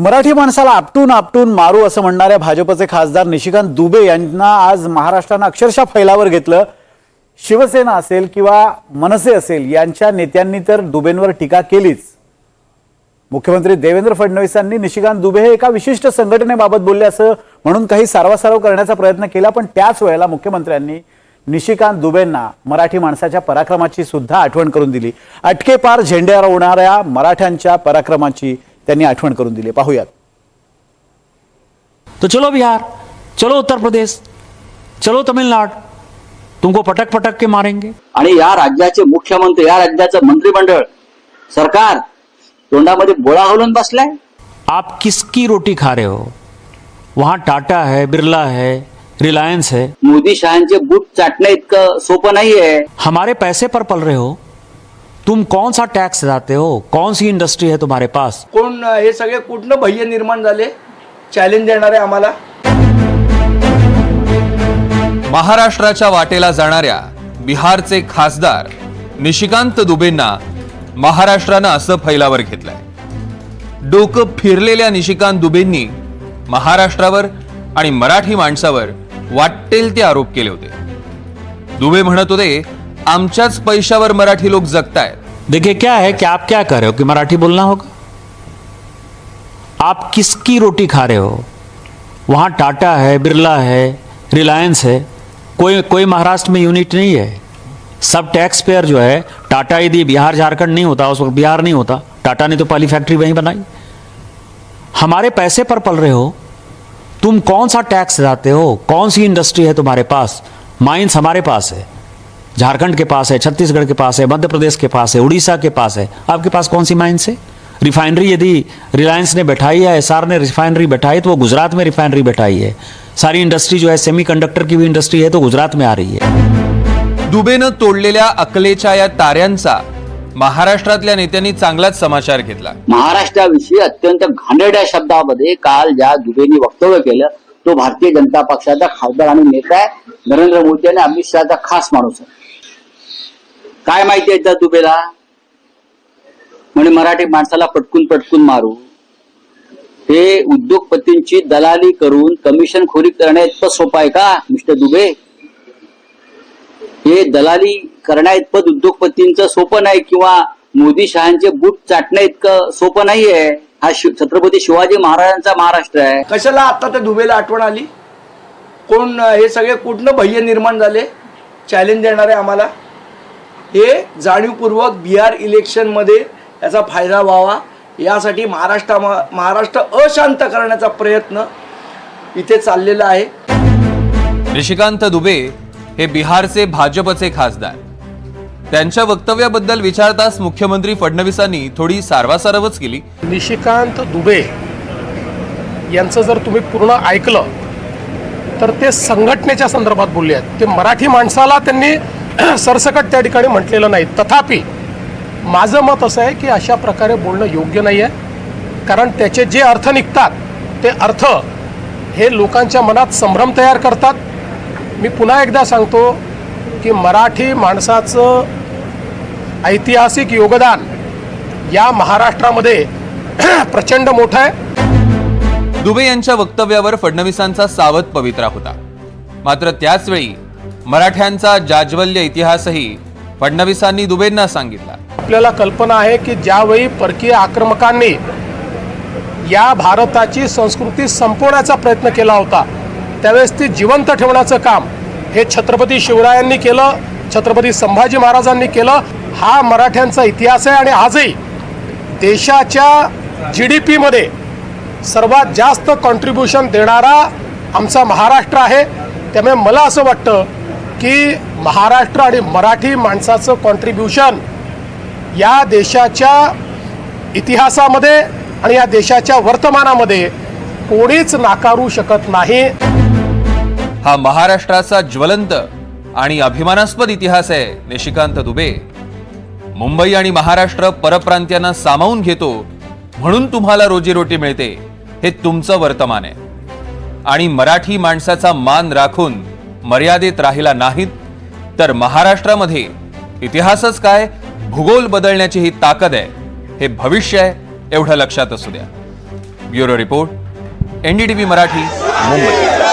मराठी माणसाला आपटून आपटून मारू असं म्हणणाऱ्या भाजपचे खासदार निशिकांत दुबे यांना आज महाराष्ट्रानं अक्षरशः फैलावर घेतलं. शिवसेना असेल किंवा मनसे असेल यांच्या नेत्यांनी तर दुबेंवर टीका केलीच. मुख्यमंत्री देवेंद्र फडणवीसांनी निशिकांत दुबे हे एका विशिष्ट संघटनेबाबत बोलले असं म्हणून काही सारवासारव करण्याचा प्रयत्न केला पण त्याच वेळेला मुख्यमंत्र्यांनी निशिकांत दुबेंना मराठी माणसाच्या पराक्रमाची सुद्धा आठवण करून दिली. अटकेपार झेंड्या झेंड्यावर मराठ्यांच्या पराक्रमाची त्यांनी आठवण करून दिली. पाहूयात. तो चलो बिहार चलो उत्तर प्रदेश चलो तमिलनाडु. तुमको पटक पटक के मारेंगे. आणि या राज्याचे मुख्यमंत्री या राज्याचं मंत्रिमंडळ सरकार तोंडामध्ये बोळा घालून बसलाय? आप किसकी रोटी खा रहे हो? वहां टाटा है बिरला है रिलायंस है। मोदी शहांचे बूट चाटणं इतकं सोपं नाहीये. हमारे पैसे पर पल रहे हो? तुम कौन सा टैक्स लाते हो? कौन सी इंडस्ट्री है तुम्हारे पास? कोण हे सगळे कुठनं भय्य निर्माण झाले? चॅलेंज देणारे आम्हाला. महाराष्ट्राच्या वाटेला जाणाऱ्या बिहारचे खासदार निशिकांत दुबेंना महाराष्ट्रानं असं फैलावर घेतलंय. डोकं फिरलेल्या निशिकांत दुबेंनी महाराष्ट्रावर आणि मराठी माणसावर वाटेल ते आरोप केले होते. दुबे म्हणत होते आमच्याच पैशावर मराठी लोक जगतायत. देखिए, क्या है कि आप क्या कर रहे हो कि मराठी बोलना होगा? आप किसकी रोटी खा रहे हो? वहाँ टाटा है, बिरला है, रिलायंस है, कोई कोई महाराष्ट्र में यूनिट नहीं है। सब टैक्स पेयर जो है, टाटा यदि बिहार, झारखंड नहीं होता, उस वक्त बिहार नहीं होता, टाटा ने तो पहली फैक्ट्री वहीं बनाई। हमारे पैसे पर पल रहे हो, तुम कौन सा टैक्स लाते हो? कौन सी इंडस्ट्री है तुम्हारे पास? माइंस हमारे पास है। झारखंड के पास है छत्तीसगढ़ के पास है मध्य प्रदेश के पास है उड़ीसा के पास है। आपके पास कौन सी माइंस है? रिफाइनरी यदि रिलायंस ने बैठाई है एस ने रिफाइनरी बैठाई तो वो गुजरात में रिफाइनरी बैठाई है। सारी इंडस्ट्री जो है सेमीकंडक्टर की भी इंडस्ट्री है तो गुजरात में आ रही है। दुबेनं तोडलेल्या अकलेच्या या ताऱ्यांचा महाराष्ट्रातल्या नेत्यांनी चांगलाच समाचार घेतला. महाराष्ट्राविषयी अत्यंत घाणेरड्या शब्दामध्ये काल ज्या दुबेंनी वक्तव्य केलं तो भारतीय जनता पक्षाचा खासदार आणि नेता आहे नरेंद्र मोदी आणि अमित शहाचा खास माणूस आहे. काय माहिती आहे त्या दुबेला? म्हणे मराठी माणसाला पटकून पटकून मारू. हे उद्योगपतींची दलाली करून कमिशन खोरी करण्या इतकं सोपं आहे का मिस्टर दुबे? हे दलाली करण्या इतपत उद्योगपतींचं सोपं नाही किंवा मोदी शहांचे बूट चाटणं इतकं सोपं नाहीये. हा शिव छत्रपती शिवाजी महाराजांचा महाराष्ट्र आहे. कशाला आता त्या दुबेला आठवण आली? कोण हे सगळे कुठनं भय्य निर्माण झाले? चॅलेंज देणारे आम्हाला? हे जाणीवपूर्वक बिहार इलेक्शनमध्ये याचा फायदा व्हावा. यासाठी महाराष्ट्रा महाराष्ट्र अशांत करण्याचा प्रयत्न इथे चाललेला आहे. निशिकांत दुबे हे बिहारचे भाजपचे खासदार. त्यांच्या वक्तव्याबद्दल विचारताच मुख्यमंत्री फडणवीसांनी थोडी सारवासारवच केली. निशिकांत दुबे यांचं जर तुम्ही पूर्ण ऐकलं तर ते संघटनेच्या संदर्भात बोलले आहेत. ते मराठी माणसाला त्यांनी सरसकट त्या ठिकाणी म्हटलेलं नाही. तथापि माझं मत असं आहे की अशा प्रकारे बोलणं योग्य नाही आहे कारण त्याचे जे अर्थ निघतात ते अर्थ हे लोकांच्या मनात संभ्रम तयार करतात. मी पुन्हा एकदा सांगतो की मराठी माणसाचं ऐतिहासिक योगदान या महाराष्ट्रामध्ये प्रचंड मोठं आहे. दुबे यांच्या वक्तव्यावर फडणवीसांचा सावध पवित्रा होता. मात्र त्याचवेळी मराठ्यांचा जाज्वल्य इतिहासही फडणवीसांनी दुबेंना सांगितला. आपल्याला कल्पना आहे की ज्यावेळी परकीय आक्रमकांनी या भारताची संस्कृती संपवण्याचा प्रयत्न केला होता त्यावेळेस ती जिवंत ठेवण्याचं काम हे छत्रपती शिवरायांनी केलं छत्रपती संभाजी महाराजांनी केलं. हा मराठ्यांचा इतिहास आहे आणि आजही देशाच्या जी डी पीमध्ये सर्वात जास्त कॉन्ट्रीब्युशन देणारा आमचा महाराष्ट्र आहे. त्यामुळे मला असं वाटतं की महाराष्ट्र आणि मराठी माणसाचं कॉन्ट्रीब्युशन या देशाच्या इतिहासामध्ये आणि या देशाच्या वर्तमानामध्ये कोणीच नाकारू शकत नाही. हा महाराष्ट्राचा ज्वलंत आणि अभिमानास्पद इतिहास आहे निशिकांत दुबे. मुंबई आणि महाराष्ट्र परप्रांत्यांना सामावून घेतो म्हणून तुम्हाला रोजीरोटी मिळते हे तुमचं वर्तमान आहे. आणि मराठी माणसाचा मान राखून मर्यादित राहिला नाहीत तर महाराष्ट्रामध्ये इतिहासच काय? भूगोल बदलण्याची ही ताकद आहे. हे भविष्य आहे एवढं लक्षात असू द्या. Bureau report NDTV Marathi Mumbai.